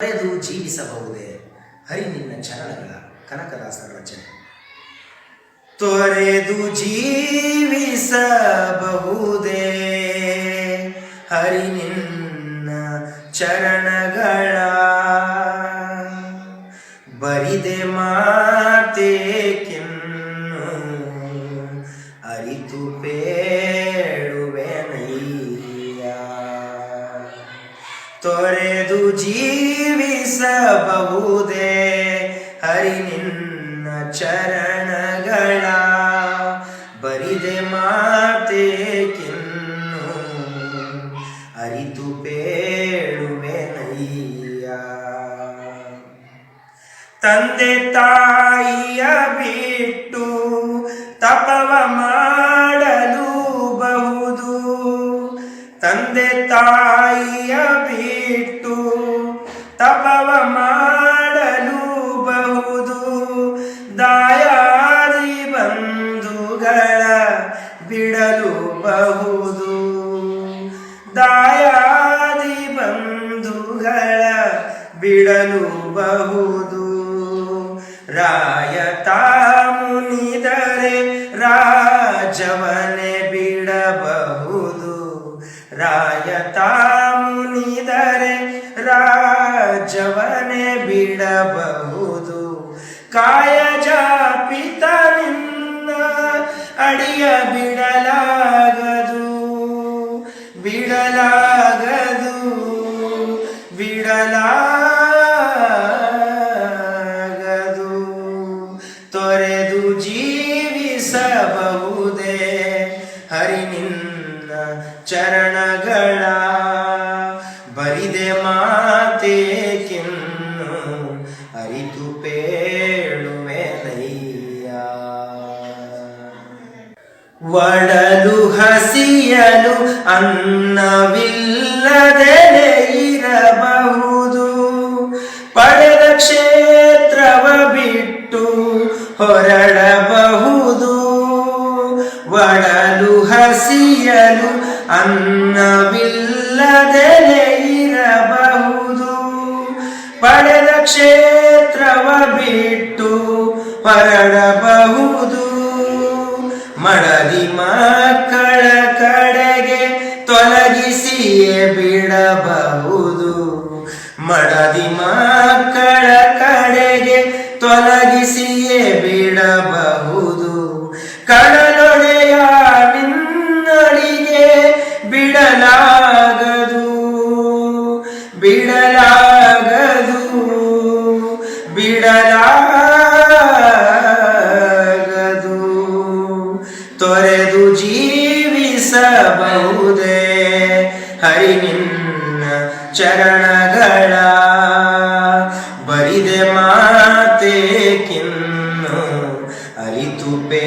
ತೊರೆದು ಜೀವಿಸಬಹುದೇ? ಹರಿ ನಿನ್ನ ಚರಣಗಳ ಕನಕದಾಸರ ರಚನೆ ತೊರೆದು ಜೀವಿಸಬಹುದೇ? ಹರಿ ನಿನ್ನ ಚರಣಗಳ ಬರಿದೆ ಮಾತೇಕಿನ್ನು ತೊರೆದು ಜೀವಿಸಬಹುದೇ? ಹರಿ ನಿನ್ನ ಚರಣಗಳ ಬರಿದೆ ಮಾತೇಕಿನ್ನು. ಅರಿತು ಬೇಡುವೆನಯ್ಯ ತಂದೆ ತಾಯಿಯ ಬಿಟ್ಟು ತಪವ ಮಾಡಲು ತಪವ ಮಾಡಲು ಬಹುದು. ದಾಯಾದಿ ಬಂಧುಗಳ ಬಿಡಲು ಬಹುದು. ದಾಯಾದಿ ಬಂಧುಗಳ ಬಿಡಲು ಬಹುದು. ರಾಯತ ಮುನಿದರೆ ರಾಜವನೆ ಬಿಡಬಹುದು. ರಾಯತ ಮುನಿದರೆ ರಾಜವನೆ ಬಿಡಬಹುದು. ಕಾಯ ಜಾಪಿತ ನಿನ್ನ ಅಡಿಯ ಬಿಡಲಾಗದು. ಬಿಡಲಾಗದು. ಬಿಡಲಾಗದು. ತೊರೆದು ಜೀವಿಸಬಹುದೇ ಹರಿ ನಿನ್ನ ಚರಣಗಳ ಪೇಳುವೆನಯ್ಯ ಒಡಲು ಹಸಿಯಲು ಅನ್ನವಿಲ್ಲದೆ ಇರಬಹುದು. ಪಡೆದ ಕ್ಷೇತ್ರವ ಬಿಟ್ಟು ಹೊರಡಬಹುದು. ಒಡಲು ಹಸಿಯಲು ಅನ್ನವಿಲ್ಲದೆ ಪಡೆದ ಕ್ಷೇತ್ರವ ಬಿಟ್ಟು ಹೊರಡಬಹುದು. ಮಡದಿ ಮಕ್ಕಳ ಕಡೆಗೆ ತೊಲಗಿಸಿಯೇ ಬಿಡಬಹುದು. ಮಡದಿ ಮಕ್ಕಳ ಕಡೆಗೆ ತೊಲಗಿಸಿಯೇ ಬಿಡಬಹುದು. ಕಡಲೊಡೆಯ ನಿನ್ನಡಿಗೆ ಬಿಡಲಾಗದು. ಬಿಡಲಾಗದು ತೊರೆದು ಜೀವಿಸಬಹುದೇ? ಹರಿ ನಿನ್ನ ಚರಣಗಳ ಬರಿದೆ ಮಾತೆ ಕಿನ್ನು ಅರಿತುಪೇ